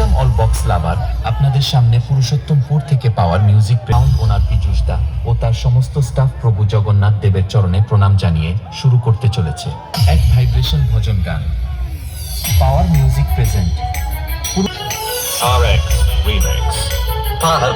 All box লাভার আপনাদের সামনে পুরুষোত্তমপুর থেকে power music sound owner Piyush da ও তার সমস্ত স্টাফ প্রভু জগন্নাথ দেবের চরণে প্রণাম জানিয়ে শুরু করতে চলেছে এক ভাইব্রেশন ভজন গান। পাওয়ার মিউজিক প্রেজেন্ট আর Remix. Father